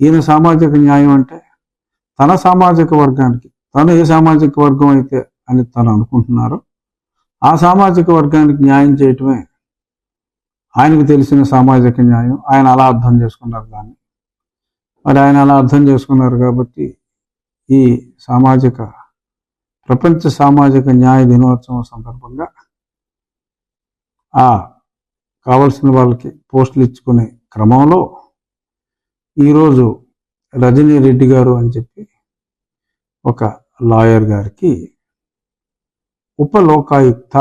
ఈయన సామాజిక న్యాయం అంటే తన సామాజిక వర్గానికి తను ఏ సామాజిక వర్గం అయితే అని తను అనుకుంటున్నారో ఆ సామాజిక వర్గానికి న్యాయం చేయటమే ఆయనకు తెలిసిన సామాజిక న్యాయం. ఆయన అలా అర్థం చేసుకున్నారు దాన్ని. మరి ఆయన అలా అర్థం చేసుకున్నారు కాబట్టి ఈ సామాజిక ప్రపంచ సామాజిక న్యాయ దినోత్సవం సందర్భంగా ఆ కావలసిన వాళ్ళకి పోస్టులు ఇచ్చుకునే క్రమంలో ఈరోజు రజనీ రెడ్డి గారు అని చెప్పి ఒక లాయర్ గారికి ఉపలోకాయుక్త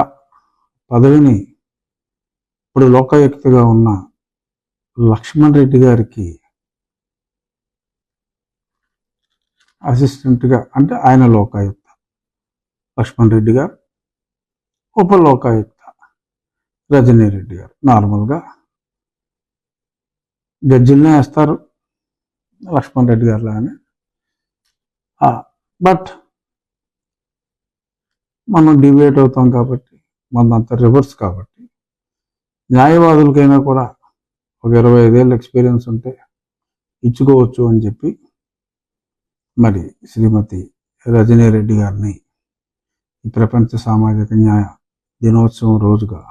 పదవిని ఇప్పుడు లోకాయుక్తగా ఉన్న లక్ష్మణ్ రెడ్డి గారికి అసిస్టెంట్గా అంటే ఆయన లోకాయుక్త లక్ష్మణ్ రెడ్డి గారు ఉపలోకాయుక్త రజనీ రెడ్డి గారు. నార్మల్గా జడ్జిలనే వేస్తారు లక్ష్మణ్ రెడ్డి గారు లాగానే. బట్ మనం డిబేట్ అవుతాం కాబట్టి మనదంతా రివర్స్ కాబట్టి న్యాయవాదులకైనా కూడా ఒక ఇరవై ఐదేళ్ళ ఎక్స్పీరియన్స్ ఉంటే ఇచ్చుకోవచ్చు అని చెప్పి మరి శ్రీమతి రజనీ రెడ్డి గారిని ఈ ప్రపంచ సామాజిక న్యాయ దినోత్సవం రోజుగా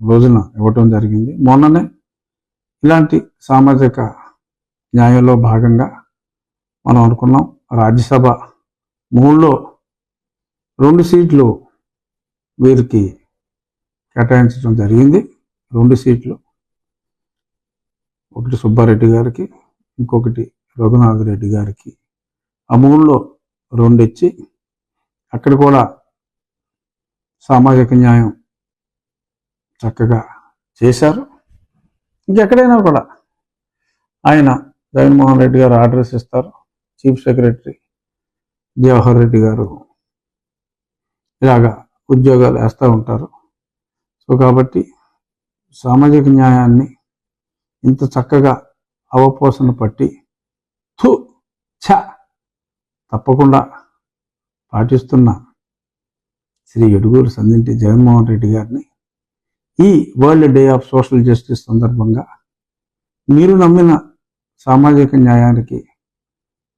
రోజున ఇవ్వటం జరిగింది. మొన్ననే ఇలాంటి సామాజిక న్యాయంలో భాగంగా మనం అనుకున్నాం. రాజ్యసభ మూడులో రెండు సీట్లు వీరికి కేటాయించడం జరిగింది. రెండు సీట్లు. ఒకటి సుబ్బారెడ్డి గారికి ఇంకొకటి రఘునాథ్ రెడ్డి గారికి. ఆ మూడులో రెండు ఇచ్చి అక్కడ కూడా సామాజిక న్యాయం చక్కగా చేశారు. ఇంకెక్కడైనా కూడా ఆయన జగన్మోహన్ రెడ్డి గారు ఆర్డర్స్ ఇస్తారు. చీఫ్ సెక్రటరీ జవహర్ రెడ్డి గారు ఇలాగా ఉద్యోగాలు వేస్తూ ఉంటారు. సో కాబట్టి సామాజిక న్యాయాన్ని ఇంత చక్కగా అవపోసన పట్టి థు ఛ తప్పకుండా పాటిస్తున్న శ్రీ ఎడుగూరు సందింటి జగన్మోహన్ రెడ్డి గారిని ఈ world day of social justice సందర్భంగా మీరు నమ్మిన సామాజిక న్యాయానికి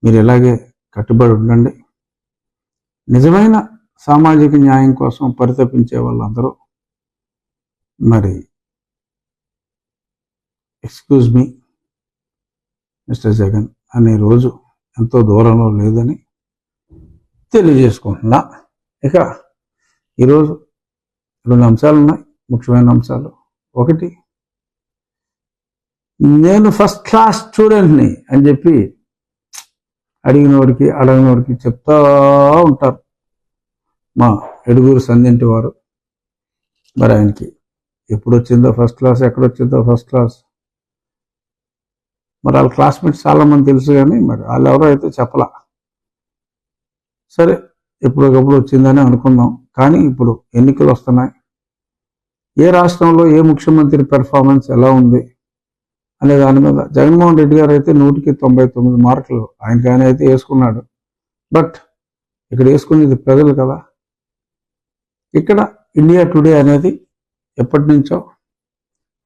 మీరు ఎలాగే కట్టుబడి ఉండండి. నిజమైన సామాజిక న్యాయం కోసం పరితపించే వాళ్ళందరూ మరి ఎక్స్క్యూజ్ మీ మిస్టర్ జగన్ అనే రోజు ఎంతో దూరంలో లేదని తెలియజేసుకుంటున్నా. ఇక ఈరోజు రెండు అంశాలు ఉన్నాయి ముఖ్యమైన అంశాలు ఒకటి నేను ఫస్ట్ క్లాస్ స్టూడెంట్ని అని చెప్పి అడిగిన అడగినోడికి చెప్తా ఉంటారు. మా ఎడుగురు సంధింటి వారు. మరి ఆయనకి ఎప్పుడు వచ్చిందో ఫస్ట్ క్లాస్ ఎక్కడొచ్చిందో ఫస్ట్ క్లాస్ మరి వాళ్ళ క్లాస్మేట్స్ చాలా మంది తెలుసు కానీ మరి వాళ్ళు ఎవరో అయితే చెప్పలా. సరే ఎప్పటికప్పుడు వచ్చిందని అనుకుందాం. కానీ ఇప్పుడు ఎన్నికలు వస్తున్నాయి ఏ రాష్ట్రంలో ఏ ముఖ్యమంత్రి పెర్ఫార్మెన్స్ ఎలా ఉంది? అనే దాని మీద జగన్మోహన్ రెడ్డి గారు అయితే నూటికి తొంభై తొమ్మిది మార్కులు. ఆయనకి ఆయన అయితే వేసుకున్నాడు. బట్ ఇక్కడ వేసుకునేది ప్రజలు కదా. ఇక్కడ ఇండియా టుడే అనేది ఎప్పటి నుంచో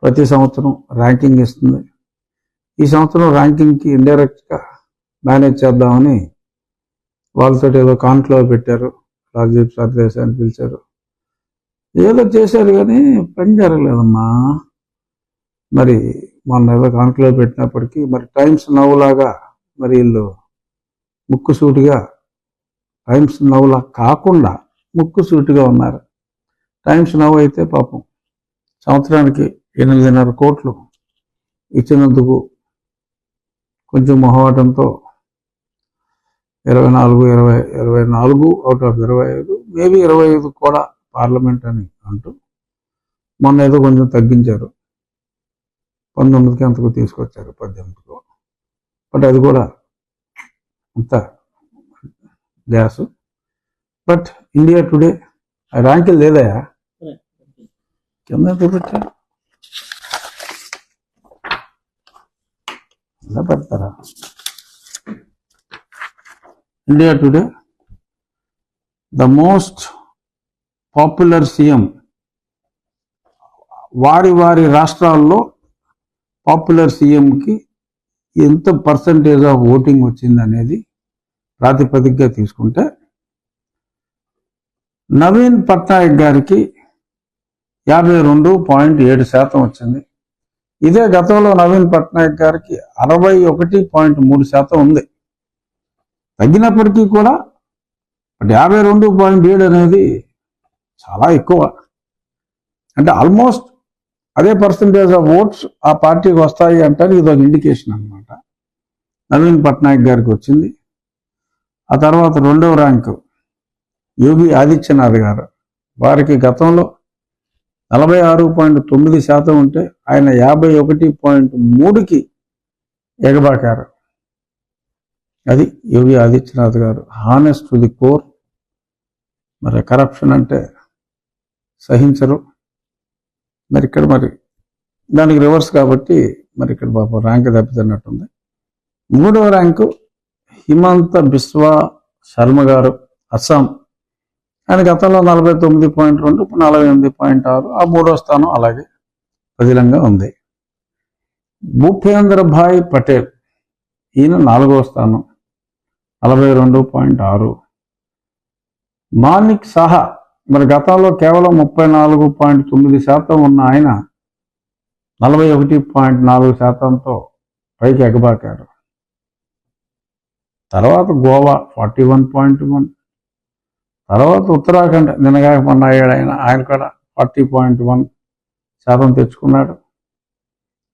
ప్రతి సంవత్సరం ర్యాంకింగ్ ఇస్తుంది. ఈ సంవత్సరం ర్యాంకింగ్కి ఇండైరెక్ట్గా మేనేజ్ చేద్దామని వాళ్ళతో ఏదో కాన్క్లో పెట్టారు. రాజీవ్ సర్దేశ్ అని పిలిచారు. ఏదో చేశారు కానీ పని జరగలేదమ్మా. మరి మొన్న ఏదో కాన్క్లేవ్ పెట్టినప్పటికీ మరి టైమ్స్ నవ్వులాగా మరి వీళ్ళు ముక్కుసూటిగా టైమ్స్ నవ్వులా కాకుండా ముక్కుసూటిగా ఉన్నారు. టైమ్స్ నవ్వు అయితే పాపం సంవత్సరానికి ఎనిమిదిన్నర కోట్లు ఇచ్చినందుకు కొంచెం మొహమాటంతో ఇరవై నాలుగు ఇరవై ఇరవై నాలుగు అవుట్ ఆఫ్ ఇరవై ఐదు మేబీ ఇరవై ఐదు కూడా పార్లమెంట్ అని అంటూ మొన్న ఏదో కొంచెం తగ్గించారు. పంతొమ్మిదికి అంతకు తీసుకొచ్చారు పద్దెనిమిదికో బట్ అది కూడా అంత గ్యాస్. బట్ ఇండియా టుడే ఆ ర్యాంకులు లేదయా? కింద చూపించా ఇలా పెడతారా? India Today the most popular CM వారి వారి రాష్ట్రాల్లో పాపులర్ సీఎంకి ఎంత పర్సంటేజ్ ఆఫ్ ఓటింగ్ వచ్చింది అనేది ప్రాతిపదికగా తీసుకుంటే నవీన్ పట్నాయక్ గారికి యాభై రెండు పాయింట్ ఏడు శాతం వచ్చింది. ఇదే గతంలో నవీన్ పట్నాయక్ గారికి అరవై ఒకటి పాయింట్ మూడు శాతం ఉంది. తగ్గినప్పటికీ కూడా యాభై రెండు పాయింట్ ఏడు అనేది చాలా ఎక్కువ. అంటే ఆల్మోస్ట్ అదే పర్సంటేజ్ ఆఫ్ ఓట్స్ ఆ పార్టీకి వస్తాయి అంటారు ఇది ఒక ఇండికేషన్ అనమాట నవీన్ పట్నాయక్ గారికి వచ్చింది. ఆ తర్వాత రెండవ ర్యాంకు యోగి ఆదిత్యనాథ్ గారు. వారికి గతంలో నలభై ఆరు పాయింట్ తొమ్మిది శాతం ఉంటే ఆయన యాభై ఒకటి పాయింట్ మూడుకి ఎగబాకారు. అది యోగి ఆదిత్యనాథ్ గారు. హానెస్ట్ టు ది కోర్ మరి కరప్షన్ అంటే సహించరు. మరి ఇక్కడ మరి దానికి రివర్స్ కాబట్టి మరి ఇక్కడ పాపం ర్యాంక్ తప్పిదన్నట్టుంది. మూడవ ర్యాంకు హిమంత బిస్వా శర్మ గారు అస్సాం. ఆయన గతంలో నలభై తొమ్మిది పాయింట్ రెండు ఇప్పుడు నలభై ఎనిమిది పాయింట్ ఆరు. ఆ మూడో స్థానం అలాగే పదిలంగా ఉంది. భూపేంద్ర భాయ్ పటేల్ ఈయన నాలుగో స్థానం నలభై రెండు పాయింట్ ఆరు. మానిక్ సాహా మరి గతంలో కేవలం ముప్పై నాలుగు పాయింట్ తొమ్మిది శాతం ఉన్న ఆయన నలభై ఒకటి పాయింట్ నాలుగు శాతంతో పైకి ఎగబాకారు. తర్వాత Goa forty one point one. తర్వాత ఉత్తరాఖండ్ నిన్నగా మొన్న అయ్యాడు ఆయన ఆయన కూడా ఫార్టీ పాయింట్ వన్ శాతం తెచ్చుకున్నాడు.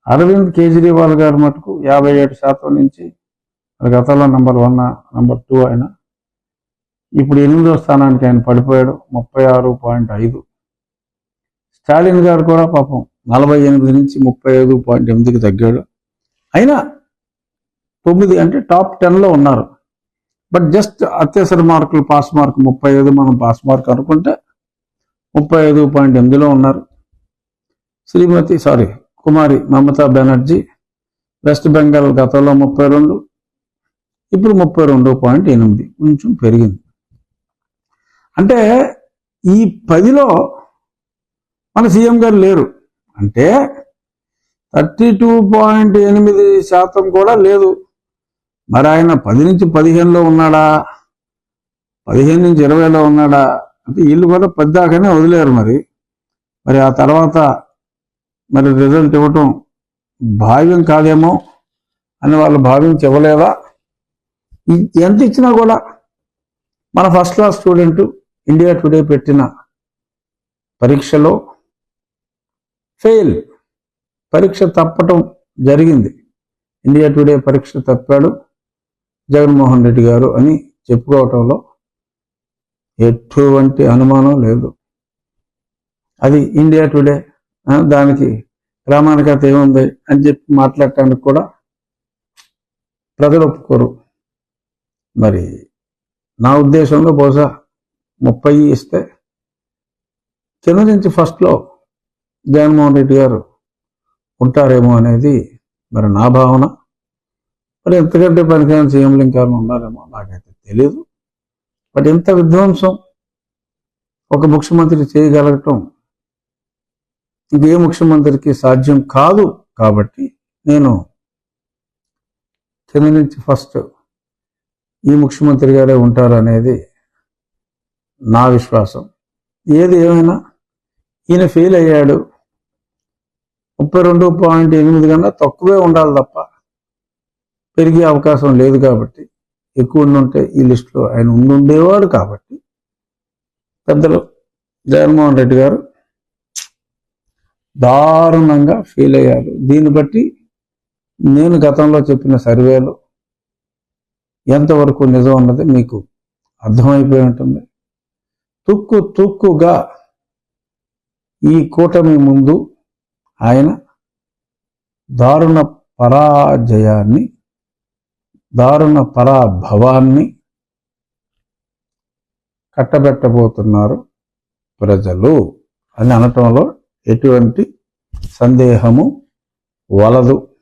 అరవింద్ కేజ్రీవాల్ గారు మటుకు యాభై ఏడు శాతం నుంచి గతంలో నెంబర్ వన్ నెంబర్ టూ ఆయన ఇప్పుడు ఎనిమిదో స్థానానికి ఆయన పడిపోయాడు ముప్పై ఆరు పాయింట్ ఐదు. స్టాలిన్ గారు కూడా పాపం నలభై ఎనిమిది నుంచి ముప్పై ఐదు పాయింట్ ఎనిమిదికి తగ్గాడు. అయినా తొమ్మిది అంటే టాప్ టెన్లో ఉన్నారు. బట్ జస్ట్ అత్యవసర మార్కులు పాస్ మార్క్ ముప్పై ఐదు మనం పాస్ మార్క్ అనుకుంటే ముప్పై ఐదు పాయింట్ ఎనిమిదిలో ఉన్నారు. శ్రీమతి సారీ కుమారి మమతా బెనర్జీ వెస్ట్ బెంగాల్ గతంలో ముప్పై రెండు ఇప్పుడు ముప్పై రెండు పాయింట్ ఎనిమిది కొంచెం పెరిగింది. అంటే ఈ పదిలో మన సీఎం గారు లేరు. అంటే థర్టీ టూ పాయింట్ ఎనిమిది శాతం కూడా లేదు. మరి ఆయన పది నుంచి పదిహేనులో ఉన్నాడా? పదిహేను నుంచి ఇరవైలో ఉన్నాడా? అంటే వీళ్ళు కూడా పది వదిలేరు మరి. మరి ఆ తర్వాత మరి రిజల్ట్ ఇవ్వటం భావ్యం కాదేమో అని వాళ్ళు భావించి ఇవ్వలేదా ఎంత ఇచ్చినా కూడా మన first class student India Today పెట్టిన పరీక్షలో ఫెయిల్ పరీక్ష తప్పటం జరిగింది. ఇండియా టుడే పరీక్ష తప్పాడు జగన్మోహన్ రెడ్డి గారు అని చెప్పుకోవటంలో ఎటువంటి అనుమానం లేదు. అది ఇండియా టుడే దానికి ప్రామాణికత ఏముంది అని చెప్పి మాట్లాడటానికి కూడా ప్రజలు ఒప్పుకోరు. మరి నా ఉద్దేశంలో బహుశా ముప్పై ఇస్తే కింద నుంచి ఫస్ట్లో జగన్మోహన్ రెడ్డి గారు ఉంటారేమో అనేది మరి నా భావన. మరి ఎంతకంటే పనికిరాని సీఎంలు ఇంకా ఉన్నారేమో నాకైతే తెలియదు బట్ ఇంత విధ్వంసం ఒక ముఖ్యమంత్రి చేయగలగటం ఇంకే ముఖ్యమంత్రికి సాధ్యం కాదు కాబట్టి నేను కింద నుంచి ఫస్ట్ ఈ ముఖ్యమంత్రి గారే ఉంటారనేది నా విశ్వాసం. ఏది ఏమైనా? ఈయన ఫెయిల్ అయ్యాడు. ముప్పై రెండు పాయింట్ ఎనిమిది కన్నా తక్కువే ఉండాలి తప్ప పెరిగే అవకాశం లేదు కాబట్టి ఎక్కువ ఉంటే ఈ లిస్టులో ఆయన ఉండుండేవాడు కాబట్టి పెద్దలు జగన్మోహన్ రెడ్డి గారు దారుణంగా ఫీల్ అయ్యారు. దీన్ని బట్టి నేను గతంలో చెప్పిన సర్వేలో ఎంతవరకు నిజం అన్నది మీకు అర్థమైపోయి ఉంటుంది. తుక్కు తుక్కుగా ఈ కూటమి ముందు ఆయన దారుణ పరాజయాన్ని దారుణ పరాభవాన్ని కట్టబెట్టబోతున్నారు ప్రజలు అని అనటంలో ఎటువంటి సందేహము వలదు.